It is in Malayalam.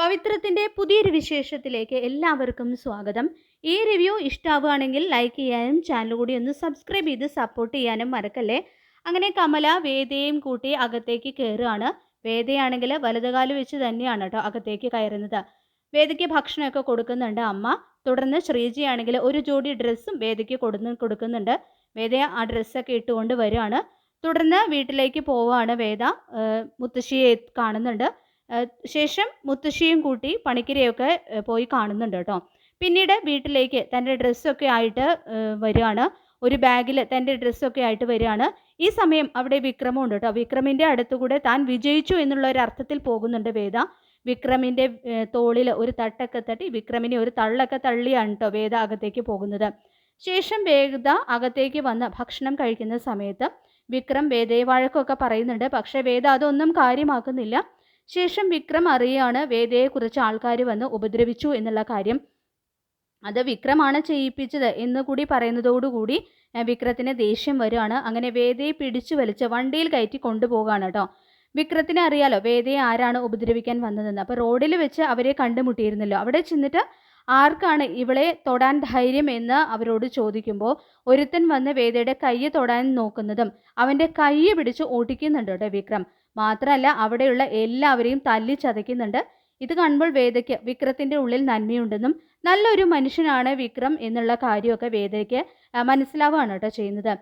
പവിത്രത്തിന്റെ പുതിയൊരു വിശേഷത്തിലേക്ക് എല്ലാവർക്കും സ്വാഗതം. ഈ റിവ്യൂ ഇഷ്ടാവുകയാണെങ്കിൽ ലൈക്ക് ചെയ്യാനും ചാനൽ കൂടി ഒന്ന് സബ്സ്ക്രൈബ് ചെയ്ത് സപ്പോർട്ട് ചെയ്യാനും മറക്കല്ലേ? അങ്ങനെ കമല വേദയും കൂട്ടി അകത്തേക്ക് കയറുകയാണ് വേദയാണെങ്കിൽ വലതുകാൽ വെച്ച് തന്നെയാണ് കേട്ടോ അകത്തേക്ക് കയറുന്നത്. വേദയ്ക്ക് ഭക്ഷണമൊക്കെ കൊടുക്കുന്നുണ്ട് അമ്മ. തുടർന്ന് ശ്രീജിയാണെങ്കിൽ ഒരു ജോഡി ഡ്രസ്സും വേദയ്ക്ക് കൊടുന്ന് കൊടുക്കുന്നുണ്ട്. വേദ ആ ഡ്രസ്സൊക്കെ ഇട്ടുകൊണ്ട് വരികയാണ്. തുടർന്ന് വീട്ടിലേക്ക് പോവുകയാണ് വേദ. മുത്തശ്ശിയെ കാണുന്നുണ്ട്. ശേഷം മുത്തശ്ശിയും കൂട്ടി പണിക്കരെയൊക്കെ പോയി കാണുന്നുണ്ട് കേട്ടോ. പിന്നീട് വീട്ടിലേക്ക് തന്റെ ഡ്രസ്സൊക്കെ ആയിട്ട് വരികയാണ്. ഒരു ബാഗിൽ തന്റെ ഡ്രസ്സൊക്കെ ആയിട്ട് വരികയാണ്. ഈ സമയം അവിടെ വിക്രമുണ്ട് കേട്ടോ. വിക്രമിന്റെ അടുത്തുകൂടെ താൻ വിജയിച്ചു എന്നുള്ള ഒരു അർത്ഥത്തിൽ പോകുന്നുണ്ട് വേദ. വിക്രമിന്റെ തോളിൽ ഒരു തട്ടൊക്കെ തട്ടി വിക്രമിനെ ഒരു തള്ളൊക്കെ തള്ളിയാണ് കേട്ടോ വേദ അകത്തേക്ക് പോകുന്നത്. ശേഷം വേദ അകത്തേക്ക് വന്ന് ഭക്ഷണം കഴിക്കുന്ന സമയത്ത് വിക്രം വേദയെ വഴക്കൊക്കെ പറയുന്നുണ്ട്. പക്ഷേ വേദ അതൊന്നും കാര്യമാക്കുന്നില്ല. ശേഷം വിക്രം അറിയാണ് വേദയെക്കുറിച്ച് ആൾക്കാർ വന്ന് ഉപദ്രവിച്ചു എന്നുള്ള കാര്യം. അത് വിക്രമാണ് ചെയ്യിപ്പിച്ചത് എന്ന് കൂടി പറയുന്നതോടുകൂടി വിക്രത്തിന് ദേഷ്യം വരികയാണ്. അങ്ങനെ വേദയെ പിടിച്ചു വലിച്ച് വണ്ടിയിൽ കയറ്റി കൊണ്ടുപോകുകയാണ് കേട്ടോ. വിക്രത്തിന് അറിയാലോ വേദയെ ആരാണ് ഉപദ്രവിക്കാൻ വന്നതെന്ന്. അപ്പോൾ റോഡിൽ വെച്ച് അവരെ കണ്ടുമുട്ടിയിരുന്നല്ലോ. അവിടെ ചെന്നിട്ട് ആർക്കാണ് ഇവളെ തൊടാൻ ധൈര്യം എന്ന് അവരോട് ചോദിക്കുമ്പോൾ ഒരുത്തൻ വന്ന് വേദയുടെ കയ്യെ തൊടാൻ നോക്കുന്നതും അവന്റെ കയ്യെ പിടിച്ച് ഓടിക്കുന്നുണ്ട് കേട്ടോ വിക്രം. മാത്രമല്ല അവിടെയുള്ള എല്ലാവരെയും തല്ലി ചതയ്ക്കുന്നുണ്ട്. ഇത് കാണുമ്പോൾ വേദയ്ക്ക് വിക്രത്തിന്റെ ഉള്ളിൽ നന്മയുണ്ടെന്നും നല്ലൊരു മനുഷ്യനാണ് വിക്രം എന്നുള്ള കാര്യമൊക്കെ വേദയ്ക്ക് മനസ്സിലാവുകയാണ് കേട്ടോ ചെയ്യുന്നത്.